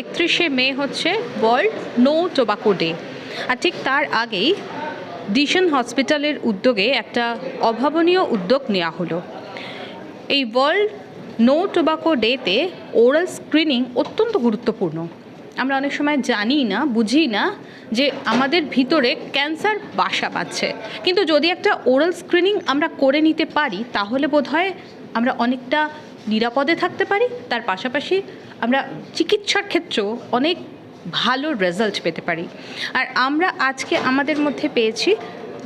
একত্রিশে মে হচ্ছে world no tobacco day আর ঠিক তার আগেই ডিশন হসপিটালের উদ্যোগে একটা অভাবনীয় উদ্যোগ নেওয়া হলো। এই ওয়ার্ল্ড নো টোবাকো ডেতে ওরাল স্ক্রিনিং অত্যন্ত গুরুত্বপূর্ণ। আমরা অনেক সময় জানি না বুঝি না যে আমাদের ভিতরে ক্যান্সার বাসা বাঁধছে। কিন্তু যদি একটা ওরাল স্ক্রিনিং আমরা করে নিতে পারি, তাহলে বোধহয় আমরা অনেকটা নিরাপদে থাকতে পারি, তার পাশাপাশি আমরা চিকিৎসার ক্ষেত্রেও অনেক ভালো রেজাল্ট পেতে পারি। আর আমরা আজকে আমাদের মধ্যে পেয়েছি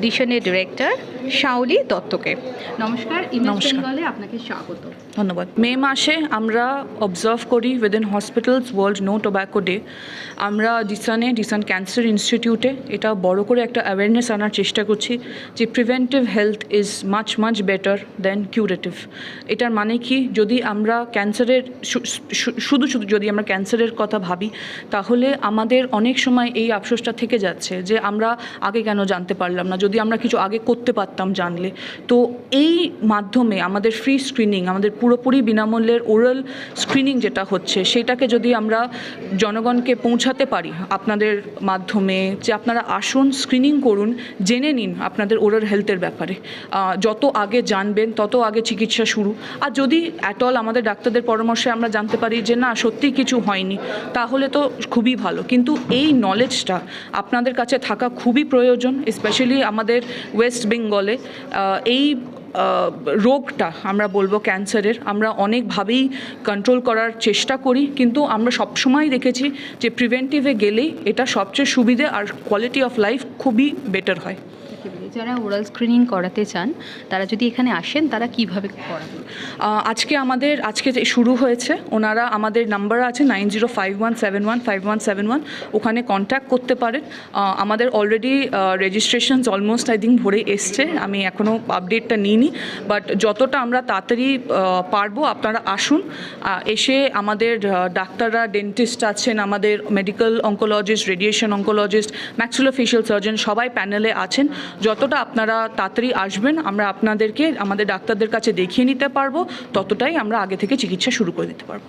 ডিশনের ডিরেক্টর শাওলি দত্তকে। নমস্কার নমস্কার। বেঙ্গলে আপনাকে স্বাগত। ধন্যবাদ। মে মাসে আমরা অবজার্ভ করি within hospitals world no tobacco day আমরা ডিসানে ডিসান ক্যান্সার ইনস্টিটিউটে এটা বড় করে একটা অ্যাওয়ারনেস আনার চেষ্টা করছি যে preventive health is much much better than curative এটার মানে কি? যদি আমরা ক্যান্সারের শু- শু- শুধু শুধু যদি আমরা ক্যান্সারের কথা ভাবি তাহলে আমাদের অনেক সময় এই আফসোসটা থেকে যাচ্ছে যে আমরা আগে কেন জানতে পারলাম না? যদি আমরা কিছু আগে করতে পারতাম জানলে। তো এই মাধ্যমে আমাদের ফ্রি স্ক্রিনিং আমাদের পুরোপুরি বিনামূল্যের ওরাল স্ক্রিনিং যেটা হচ্ছে, সেটাকে যদি আমরা জনগণকে পৌঁছাতে পারি আপনাদের মাধ্যমে, যে আপনারা আসুন স্ক্রিনিং করুন, জেনে নিন আপনাদের ওরাল হেলথের ব্যাপারে। যত আগে জানবেন, তত আগে চিকিৎসা শুরু। আর যদি অ্যাট অল আমাদের ডাক্তারদের পরামর্শে আমরা জানতে পারি যে, না, সত্যিই কিছু হয়নি তাহলে তো খুবই ভালো। কিন্তু এই নলেজটা আপনাদের কাছে থাকা খুবই প্রয়োজন স্পেশালি আমাদের ওয়েস্ট বেঙ্গলে এই রোগটা আমরা বলব ক্যান্সারের, আমরা অনেকভাবেই কন্ট্রোল করার চেষ্টা করি, কিন্তু আমরা সবসময় দেখেছি যে প্রিভেন্টিভে গেলেই এটা সবচেয়ে সুবিধে আর কোয়ালিটি অফ লাইফ খুবই বেটার হয়। যারা ওরাল স্ক্রিনিং করাতে চান, তারা যদি এখানে আসেন, তারা কীভাবে করাবেন আজকে আমাদের, আজকে যে শুরু হয়েছে, ওনারা আমাদের নাম্বার আছে nine zero five one seven one five one seven one ওখানে কন্ট্যাক্ট করতে পারেন। আমাদের already registration almost I think ভরে এসছে। আমি এখনও আপডেটটা নিইনি বাট যতটা আমরা তাড়াতাড়ি পারব, আপনারা আসুন। এসে আমাদের ডাক্তাররা ডেন্টিস্ট আছেন, আমাদের medical oncologist radiation oncologist maxillofacial surgeon সবাই প্যানেলে আছেন। যতটা আপনারা তাড়াতাড়ি আসবেন, আমরা আপনাদেরকে, আমাদের ডাক্তারদের কাছে দেখিয়ে নিতে পারব, ততটাই আমরা আগে থেকে চিকিৎসা শুরু করে দিতে পারব।